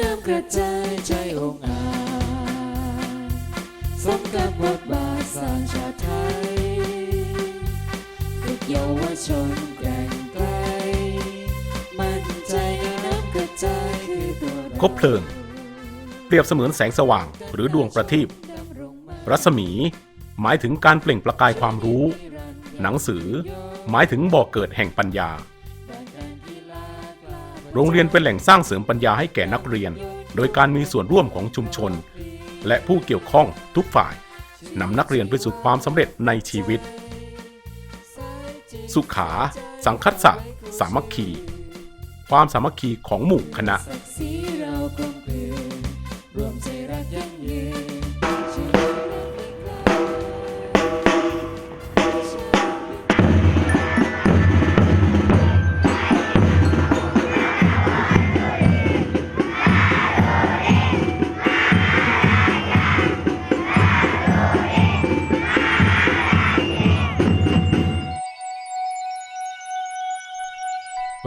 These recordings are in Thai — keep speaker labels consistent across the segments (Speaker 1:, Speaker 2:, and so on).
Speaker 1: น้ำกระจายใจองอาสมกับบทบาทสร้างชาติไทยฝึกเยาวชนแกร่งไกลมั่นใจในน้ำกระจายคือตัวเรา
Speaker 2: คบเพลิง เปรียบเสมือนแสงสว่างหรือดวงประทีป
Speaker 1: รั
Speaker 2: ศมี หมายถึงการเปล่งประกายความรู้ หนังสือ หมายถึงบ่อกเกิดแห่งปัญญา โรงเรียนเป็นแหล่งสร้างเสริมปัญญาให้แก่นักเรียน โดยการมีส่วนร่วมของชุมชน และผู้เกี่ยวข้องทุกฝ่ายนำนักเรียนไปสู่ความสำเร็จในชีวิต สุขา สังคัสสะสามัคคี ความสามัคคีของหมู่คณะ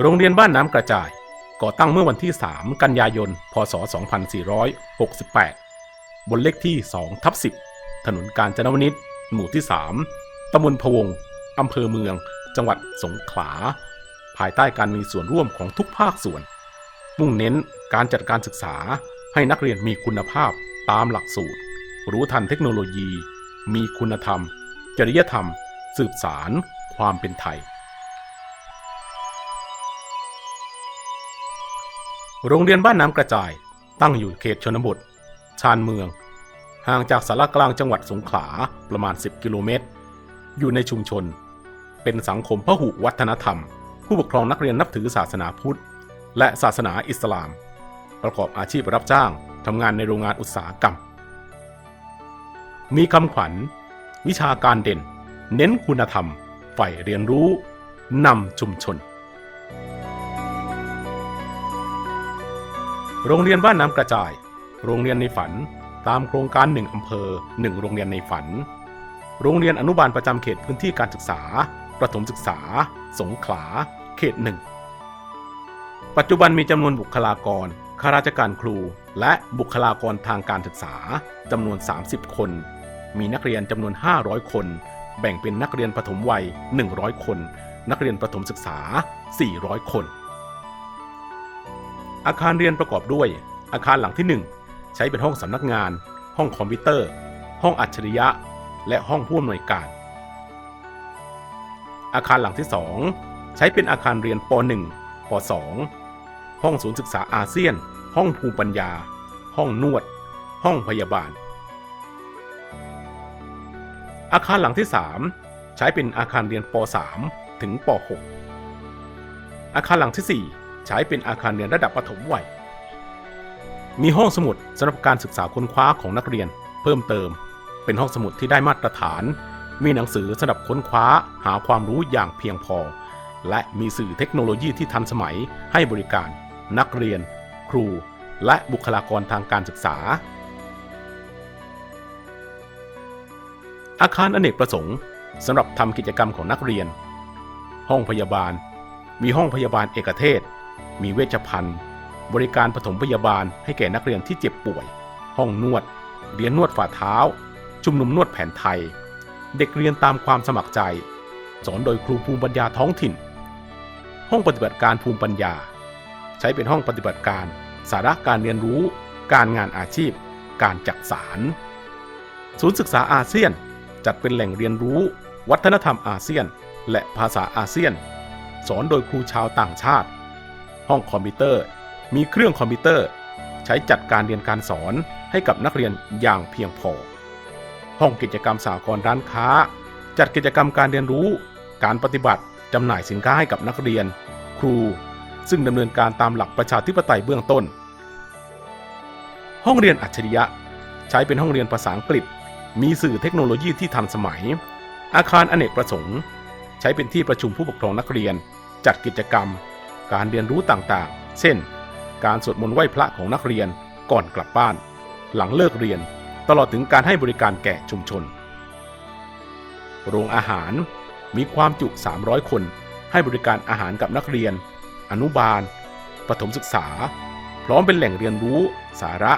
Speaker 2: โรงเรียนบ้านน้ำกระจาย ก่อตั้งเมื่อวันที่ 3 กันยายน พศ 2468 บนเลขที่2ทับ10 ถนนกาญจนวนิชหมู่ที่ 3 ตำบลพวง อำเภอเมือง จังหวัดสงขลา ภายใต้การมีส่วนร่วมของทุกภาคส่วน มุ่งเน้นการจัดการศึกษาให้นักเรียนมีคุณภาพตามหลักสูตร รู้ทันเทคโนโลยี มีคุณธรรม จริยธรรม สืบสาร ความเป็นไทย โรงเรียนบ้านน้ำกระจาย ตั้งอยู่เขตชนบท ชานเมือง ห่างจากสารกลางจังหวัดสงขลาประมาณ 10 กิโลเมตร อยู่ในชุมชน เป็นสังคมพหุวัฒนธรรม ผู้ปกครองนักเรียนนับถือศาสนาพุทธ และศาสนาอิสลาม ประกอบอาชีพรับจ้างทำงานในโรงงานอุตสาหกรรม มีคำขวัญ วิชาการเด่น เน้นคุณธรรมใฝ่เรียนรู้นำชุมชน โรงเรียนบ้านน้ำกระจาย โรงเรียนในฝัน ตามโครงการหนึ่งอำเภอหนึ่งโรงเรียนในฝัน โรงเรียนอนุบาลประจำเขตพื้นที่การศึกษา ประถมศึกษา สงขลา เขตหนึ่ง ปัจจุบันมีจำนวนบุคลากร ข้าราชการครู และบุคลากรทางการศึกษาจำนวน 30 คน มีนักเรียนจำนวน 500 คน แบ่งเป็นนักเรียนประถมวัย 100 คน นักเรียนประถมศึกษา 400 คน อาคารเรียนประกอบด้วย อาคารหลังที่ 1 ใช้เป็นห้องสำนักงาน ห้องคอมพิวเตอร์ ห้องอัจฉริยะ และห้องผู้อำนวยการ อาคารหลังที่ 2 ใช้เป็นอาคารเรียนป .1 ป .2 ห้องศูนย์ศึกษาอาเซียน ห้องภูมิปัญญา ห้องนวด ห้องพยาบาล อาคารหลังที่ 3 ใช้เป็นอาคารเรียนป .3 ถึงป .6 อาคารหลังที่ 4 ใช้เป็นอาคารเรียนระดับประถมวัย มีห้องสมุดสำหรับการศึกษาค้นคว้าของนักเรียน เพิ่มเติม เป็นห้องสมุดที่ได้มาตรฐาน มีหนังสือสำหรับค้นคว้าหาความรู้อย่างเพียงพอ และมีสื่อเทคโนโลยีที่ทันสมัยให้บริการ นักเรียน ครู และบุคลากรทางการศึกษา อาคารอเนกประสงค์สำหรับทำกิจกรรมของนักเรียน ห้องพยาบาล มีห้องพยาบาลเอกเทศ มีเวชภัณฑ์ บริการปฐมพยาบาลให้แก่นักเรียนที่เจ็บป่วย ห้องนวด เรียนนวดฝ่าเท้า ชุมนุมนวดแผนไทย เด็กเรียนตามความสมัครใจ สอนโดยครูภูมิปัญญาท้องถิ่น ห้องปฏิบัติการภูมิปัญญา ใช้เป็นห้องปฏิบัติการ สาระการเรียนรู้ การงานอาชีพ การจักสารศูนย์ศึกษาอาเซียนจัดเป็นแหล่งเรียนรู้ วัฒนธรรมอาเซียน และภาษาอาเซียน สอนโดยครูชาวต่างชาติ ห้องคอมพิวเตอร์ มีเครื่องคอมพิวเตอร์ ใช้จัดการเรียนการสอนให้กับนักเรียนอย่างเพียงพอ ห้องกิจกรรมสากลร้านค้า จัดกิจกรรมการเรียนรู้ การปฏิบัติจำหน่ายสินค้าให้กับนักเรียน ครู ซึ่งดำเนินการตามหลักประชาธิปไตยเบื้องต้น ห้องเรียนอัจฉริยะ ใช้เป็นห้องเรียนภาษาอังกฤษ มีสื่อเทคโนโลยีที่ทันสมัย อาคารอเนกประสงค์ ใช้เป็นที่ประชุมผู้ปกครองนักเรียน จัดกิจกรรม การเรียนรู้ต่างๆ เช่น การสวดมนต์ไหว้พระของนักเรียนก่อนกลับบ้าน หลังเลิกเรียน ตลอดถึงการให้บริการแก่ชุมชน โรงอาหารมีความจุ 300 คน ให้บริการอาหารกับนักเรียน อนุบาล ประถมศึกษา พร้อมเป็นแหล่งเรียนรู้ สาระ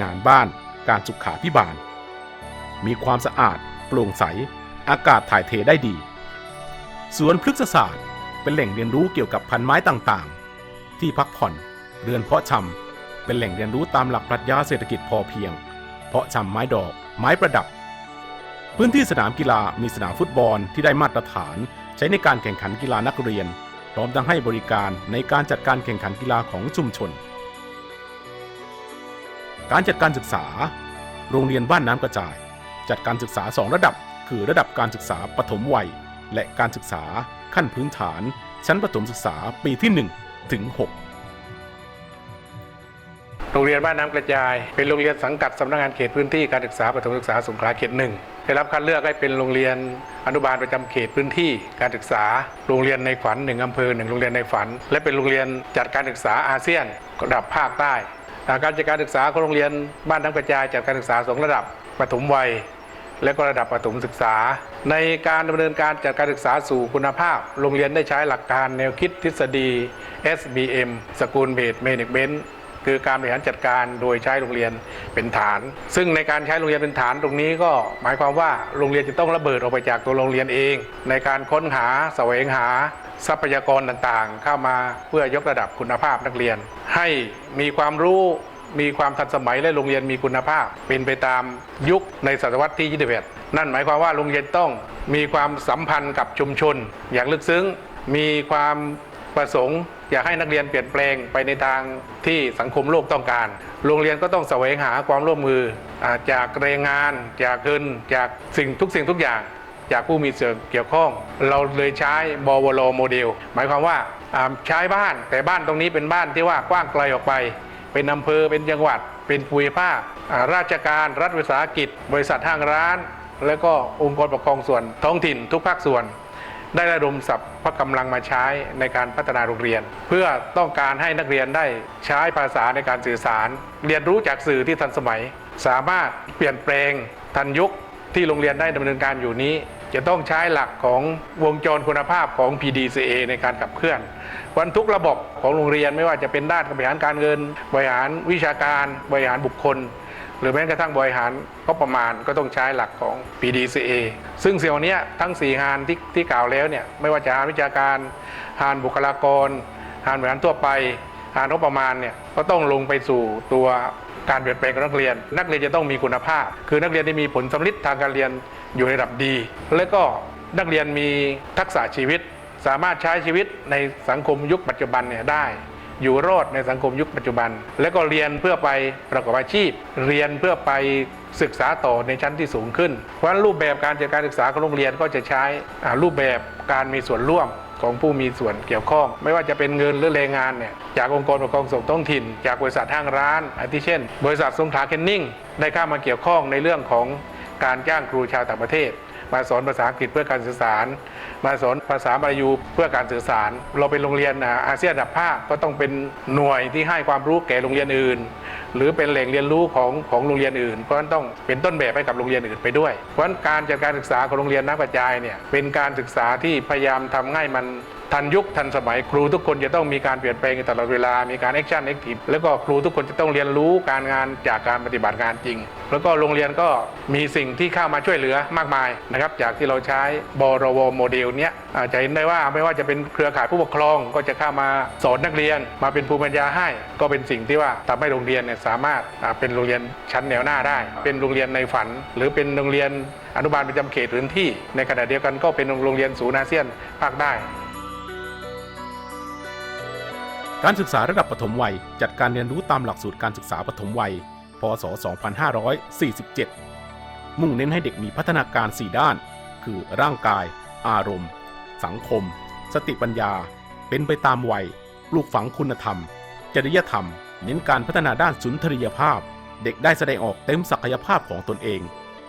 Speaker 2: งานบ้าน การสุขาพิบาล มีความสะอาด โปร่งใส อากาศถ่ายเทได้ดี สวนพฤกษศาสตร์ เป็นแหล่งเรียนรู้เกี่ยวกับพันไม้ต่างๆ ที่พักผ่อนเรือนเพาะชำเป็นแหล่งเรียนรู้ตามหลักปรัชญาเศรษฐกิจพอเพียง เพาะชำไม้ดอก ไม้ประดับ พื้นที่สนามกีฬามีสนามฟุตบอลที่ได้มาตรฐาน ใช้ในการแข่งขันกีฬานักเรียน พร้อมทั้งให้บริการในการจัดการแข่งขันกีฬาของชุมชน การจัดการศึกษา โรงเรียนบ้านน้ำกระจาย จัดการศึกษา 2 ระดับ คือระดับการศึกษาปฐมวัย และการศึกษา ขั้นพื้นฐาน ชั้นประถมศึกษาปีที่ 1 ถึง 6
Speaker 3: โรงเรียนบ้านน้ำกระจาย เป็นโรงเรียนสังกัดสำนักงานเขตพื้นที่การศึกษาประถมศึกษาสงขลาเขตหนึ่งได้รับคัดเลือกให้เป็นโรงเรียนอนุบาลประจำเขตพื้นที่การศึกษา โรงเรียนในฝันหนึ่งอำเภอหนึ่งโรงเรียนในฝัน และเป็นโรงเรียนจัดการศึกษาอาเซียนระดับภาคใต้การจัดการศึกษาของโรงเรียนบ้านน้ำกระจายจัดการศึกษาสองระดับปฐมวัย และก็ระดับประถมศึกษา ในการดำเนินการจัดการศึกษาสู่คุณภาพ โรงเรียนได้ใช้หลักการแนวคิดทฤษฎี SBM สกุลเบสเมเนจเมนต์คือการบริหารจัดการโดยใช้โรงเรียนเป็นฐาน ซึ่งในการใช้โรงเรียนเป็นฐานตรงนี้ก็หมายความว่าโรงเรียนจะต้องระเบิดออกไปจากตัวโรงเรียนเอง ในการค้นหาแสวงหาทรัพยากรต่างๆ เข้ามาเพื่อยกระดับคุณภาพนักเรียน ให้มีความรู้ มีความทันสมัยและโรงเรียนมีคุณภาพ เป็นไปตามยุคในศตวรรษที่ 21 นั่นหมายความว่าโรงเรียนต้องมีความสัมพันธ์กับชุมชน อย่างลึกซึ้ง มีความประสงค์อยากให้นักเรียนเปลี่ยนแปลงไปในทางที่สังคมโลกต้องการ โรงเรียนก็ต้องแสวงหาความร่วมมือจากแรงงาน จากเงินจากสิ่งทุกสิ่งทุกอย่าง จากผู้มีส่วนเกี่ยวข้อง เราเลยใช้บวลโมเดล หมายความว่าใช้บ้านแต่บ้านตรงนี้เป็นบ้านที่ว่ากว้างไกลออกไป เป็นอำเภอเป็นจังหวัด เป็นภูมิภาคอ่าราชการรัฐวิสาหกิจ บริษัทห้างร้าน และก็องค์กรปกครองส่วนท้องถิ่นทุกภาคส่วน ได้ระดมศัพท์พระกำลังมาใช้ในการพัฒนาโรงเรียน เพื่อต้องการให้นักเรียนได้ใช้ภาษาในการสื่อสาร เรียนรู้จากสื่อที่ทันสมัย สามารถเปลี่ยนแปลงทันยุคที่โรงเรียนได้ดำเนินการอยู่นี้ จะต้องใช้หลักของวงจรคุณภาพของ PDCA ในการขับเคลื่อน วันทุกระบบของโรงเรียนไม่ว่าจะเป็นด้านบริหารการเงิน บริหารวิชาการบริหารบุคคล หรือแม้กระทั่งบริหารก็ประมาณก็ต้องใช้หลักของ PDCA ซึ่งเสี่ยวนี้ทั้ง 4 งานที่ที่กล่าวแล้วเนี่ยไม่ว่าจะงานวิชาการงานบุคลากรงานบริหารทั่วไปงานงบประมาณเนี่ยก็ต้องลงไปสู่ตัวการเปลี่ยนแปลงของนักเรียน นักเรียนจะต้องมีคุณภาพ คือนักเรียนที่มีผลสำลิดทางการเรียน อยู่ในระดับดี และก็นักเรียนมีทักษะชีวิต สามารถใช้ชีวิตในสังคมยุคปัจจุบันเนี่ยได้ อยู่รอดในสังคมยุคปัจจุบัน และก็เรียนเพื่อไปประกอบอาชีพ เรียนเพื่อไปศึกษาต่อในชั้นที่สูงขึ้น เพราะฉะนั้นรูปแบบการจัดการศึกษาของโรงเรียนก็จะใช้รูปแบบการมีส่วนร่วมของผู้มีส่วนเกี่ยวข้อง ไม่ว่าจะเป็นเงินหรือแรงงานเนี่ยจากองค์กรปกครองส่งท้องถิ่น จากบริษัทห้างร้านอาทิเช่น บริษัทสงขลาเคนนิ่ง ได้เข้ามาเกี่ยวข้องในเรื่องของ การจ้างครูชาวต่างประเทศ มาสอนภาษาอังกฤษเพื่อการสื่อสาร มาสอนภาษามาลายูเพื่อการสื่อสาร เราเป็นโรงเรียนอาเซียนดับภาคก็ต้องเป็นหน่วยที่ให้ความรู้แก่โรงเรียนอื่น หรือเป็นแหล่งเรียนรู้ของของโรงเรียนอื่น เพราะฉะนั้นต้องเป็นต้นแบบให้กับโรงเรียนอื่นไปด้วย เพราะฉะนั้นการจัดการศึกษาของโรงเรียนน้ำกระจายเนี่ยเป็นการศึกษาที่พยายามทำให้มัน ทันยุคทันสมัยครูทุกคนจะต้องมีการเปลี่ยนแปลงตลอดเวลามีการแอคชั่นแอคทีฟแล้วก็ครูทุกคนจะต้องเรียนรู้การงานจากการปฏิบัติงานจริง แล้วก็โรงเรียนก็มีสิ่งที่เข้ามาช่วยเหลือมากมายนะครับจากที่เราใช้บรวโมเดลเนี้ยจะเห็นได้ว่าไม่ว่าจะเป็นเครือข่ายผู้ปกครองก็จะเข้ามาสอนนักเรียน มาเป็นภูมิปัญญาให้ ก็เป็นสิ่งที่ว่าทำให้โรงเรียนเนี่ยสามารถเป็นโรงเรียนชั้นแนวหน้าได้ เป็นโรงเรียนในฝัน หรือเป็นโรงเรียนอนุบาลประจำเขตพื้นที่ ในขณะเดียวกันก็เป็นโรงเรียนศูนย์อาเซียนภาคใต้
Speaker 2: การศึกษาระดับปฐมวัย จัดการเรียนรู้ตามหลักสูตรการศึกษาปฐมวัย พศ 2547 มุ่งเน้นให้เด็กมีพัฒนาการ 4 ด้าน คือร่างกาย อารมณ์ สังคม สติปัญญา เป็นไปตามวัย ปลูกฝังคุณธรรม จริยธรรม เน้นการพัฒนาด้านสุนทรียภาพ เด็กได้แสดงออกเต็มศักยภาพของตนเอง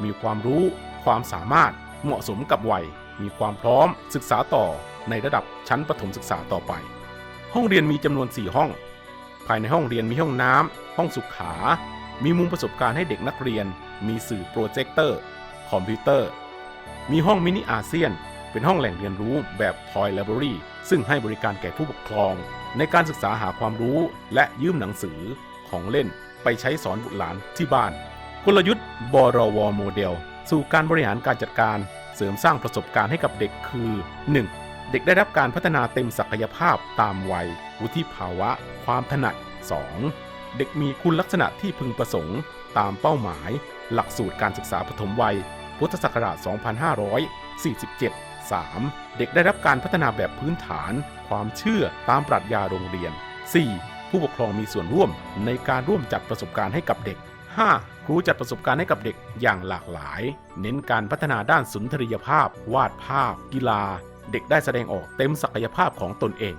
Speaker 2: มีความรู้ ความสามารถ เหมาะสมกับวัย มีความพร้อม ศึกษาต่อในระดับชั้นประถมศึกษาต่อไป ห้องเรียนมีจำนวน 4 ห้อง ภายในห้องเรียนมีห้องน้ำ ห้องสุขา มีมุมประสบการณ์ให้เด็กนักเรียน มีสื่อโปรเจคเตอร์ คอมพิวเตอร์ มีห้องมินิอาเซียน เป็นห้องแหล่งเรียนรู้แบบ Toy Library ซึ่งให้บริการแก่ผู้ปกครอง ในการศึกษาหาความรู้ และยืมหนังสือของเล่นไปใช้สอนบุตรหลานที่บ้าน กลยุทธ์บรวโมเดล สู่การบริหารการจัดการ เสริมสร้างประสบการณ์ให้กับเด็กคือ 1. เด็กได้รับการพัฒนาเต็มศักยภาพตามวัย วุฒิภาวะ ความถนัด 2. เด็กมีคุณลักษณะที่พึงประสงค์ ตามเป้าหมาย หลักสูตรการศึกษาปฐมวัย พุทธศักราช 2547 3. เด็กได้รับการพัฒนาแบบพื้นฐาน ความเชื่อตามปรัชญาโรงเรียน 4. ผู้ปกครองมีส่วนร่วมในการร่วมจัดประสบการณ์ให้กับเด็ก 5. ครูจัดประสบการณ์ให้กับเด็กอย่างหลากหลาย เน้นการพัฒนาด้านสุนทรียภาพ วาดภาพ กีฬา ด็กได้แสดงออกเต็มศักยภาพของตนเอง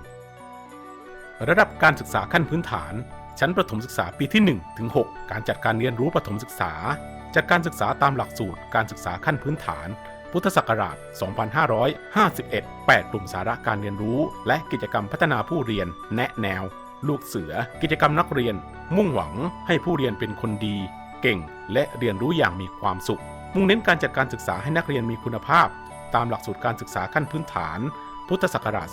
Speaker 2: ระดับการศึกษาขั้นพื้นฐาน ชั้นประถมศึกษาปีที่1ถึง6การจัดการเรียนรู้ประถมศึกษา จัดการศึกษาตามหลักสูตร การศึกษาขั้นพื้นฐาน พุทธศักราช 2551 8กลุ่มสาระการเรียนรู้ และกิจกรรมพัฒนาผู้เรียน แนะแนว ลูกเสือ กิจกรรมนักเรียน มุ่งหวังให้ผู้เรียนเป็นคนดี เก่ง และเรียนรู้อย่างมีความสุขมุ่งเน้นการจัดการศึกษาให้นักเรียนมีคุณภาพ ตามหลักสูตรการศึกษาขั้นพื้นฐาน พุทธศักราช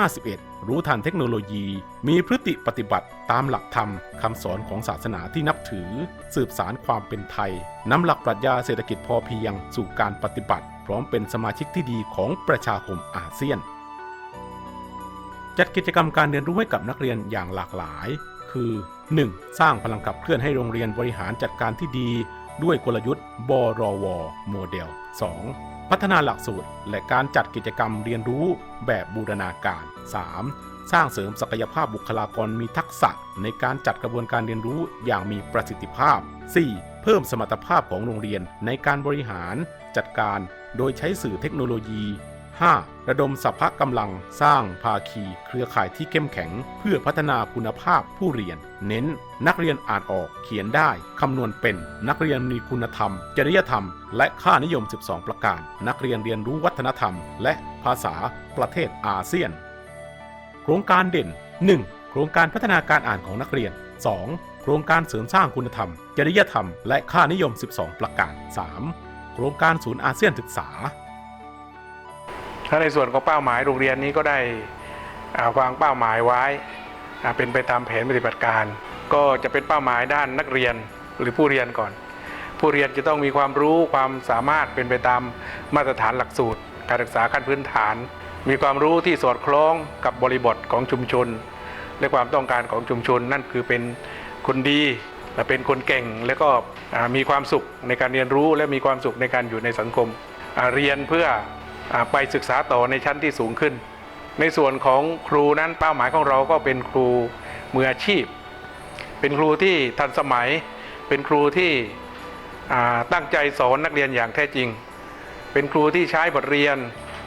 Speaker 2: 2551 รู้ทันเทคโนโลยี มีพฤติปฏิบัติตามหลักธรรมคำสอนของศาสนาที่นับถือ สืบสารความเป็นไทยนำหลักปรัชญาเศรษฐกิจพอเพียง สู่การปฏิบัติ พร้อมเป็นสมาชิกที่ดีของประชาคมอาเซียน จัดกิจกรรมการเรียนรู้ให้กับนักเรียนอย่างหลากหลาย คือ 1. สร้างพลังขับเคลื่อนให้โรงเรียนบริหารจัดการที่ดีด้วยกลยุทธ์บรว โมเดล 2. พัฒนาหลักสูตร และการจัดกิจกรรมเรียนรู้แบบบูรณาการ 3. สร้างเสริมศักยภาพบุคลากรมีทักษะ ในการจัดกระบวนการเรียนรู้อย่างมีประสิทธิภาพ 4. เพิ่มสมรรถภาพของโรงเรียนในการบริหารจัดการ โดยใช้สื่อเทคโนโลยี 5. ระดมสัพพะกำลังสร้างภาคีเครือข่ายที่เข้มแข็ง เพื่อพัฒนาคุณภาพผู้เรียน เน้น นักเรียนอ่านออกเขียนได้ คำนวณเป็น นักเรียนมีคุณธรรม จริยธรรม และค่านิยม 12 ประการ นักเรียนเรียนรู้วัฒนธรรม และภาษาประเทศอาเซียน โครงการเด่น 1. โครงการพัฒนาการอ่านของนักเรียน 2. โครงการเสริมสร้างคุณธรรม จริยธรรม และค่านิยม 12 ประการ 3. โครงการศูนย์อาเซียนศึกษา
Speaker 3: ถ้าในส่วนของเป้าหมายโรงเรียนนี้ก็ได้วางเป้าหมายไว้เป็นไปตามแผนปฏิบัติการ ก็จะเป็นเป้าหมายด้านนักเรียนหรือผู้เรียนก่อน ผู้เรียนจะต้องมีความรู้ความสามารถเป็นไปตามมาตรฐานหลักสูตร การศึกษาขั้นพื้นฐาน มีความรู้ที่สอดคล้องกับบริบทของชุมชน และความต้องการของชุมชน นั่นคือเป็นคนดีและเป็นคนเก่งและก็มีความสุขในการเรียนรู้และมีความสุขในการอยู่ในสังคมเรียนเพื่อ ไปศึกษาต่อในชั้นที่สูงขึ้น ในส่วนของครูนั้นเป้าหมายของเราก็เป็นครูมืออาชีพ เป็นครูที่ทันสมัย เป็นครูที่ตั้งใจสอนนักเรียนอย่างแท้จริง เป็นครูที่ใช้บทเรียน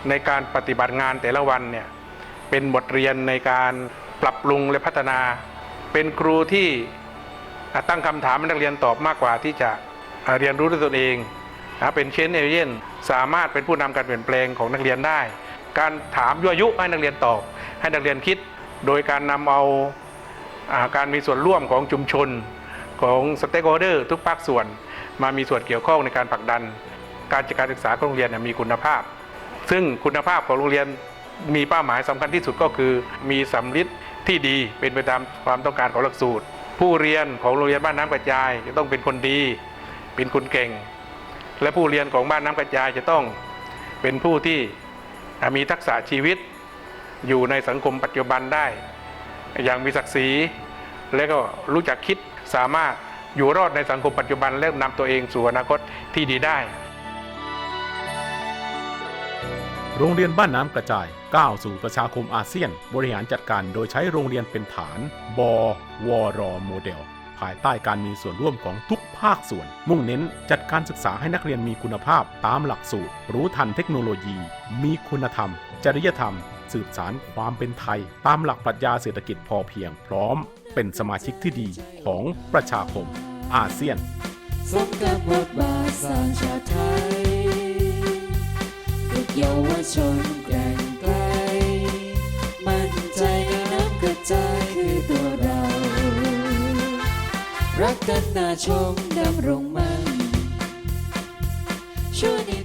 Speaker 3: ในการปฏิบัติงานแต่ละวันเนี่ยเป็นบทเรียนในการปรับปรุงและพัฒนา เป็นครูที่ตั้งคำถามนักเรียนตอบมากกว่าที่จะเรียนรู้ด้วยตนเอง เป็นเชนเอเยนสามารถเป็นผู้นำการเปลี่ยนแปลงของนักเรียนได้ การถามยั่วยุให้นักเรียนตอบ ให้นักเรียนคิด โดยการนำเอาอาการมีส่วนร่วมของชุมชนของสเต็กโฮเดอร์ทุกภาคส่วน มามีส่วนเกี่ยวข้องในการผลักดัน การจัดการศึกษาของโรงเรียนมีคุณภาพ ซึ่งคุณภาพของโรงเรียนมีเป้าหมายสำคัญที่สุดก็คือ มีสำลิดที่ดีเป็นไปตามความต้องการของหลักสูตร ผู้เรียนของโรงเรียนบ้านน้ำกระจายจะต้องเป็นคนดี เป็นคนเก่ง และผู้เรียนของบ้านน้ำกระจายจะต้องเป็นผู้ที่มีทักษะชีวิตอยู่ในสังคมปัจจุบันได้ อย่างมีศักดิ์ศรี และก็รู้จักคิดสามารถอยู่รอดในสังคมปัจจุบันและนำตัวเองสู่อนาคตที่ดีได้
Speaker 2: โรงเรียนบ้านน้ำกระจายก้าวสู่ประชาคมอาเซียน บริหารจัดการโดยใช้โรงเรียนเป็นฐาน บวรโมเดล ภายใต้การมีส่วนร่วมของทุกภาคส่วน มุ่งเน้นจัดการศึกษาให้นักเรียนมีคุณภาพตามหลักสูตร รู้ทันเทคโนโลยี มีคุณธรรม จริยธรรม สืบสารความเป็นไทย ตามหลักปรัชญาเศรษฐกิจพอเพียง พร้อม เป็นสมาชิกที่ดีของประชาคม อาเซียน
Speaker 1: สมกับบทบาทสร้างชาติไทยฝึกเยาวชน กันนาชมดำรงมันชั่วนิ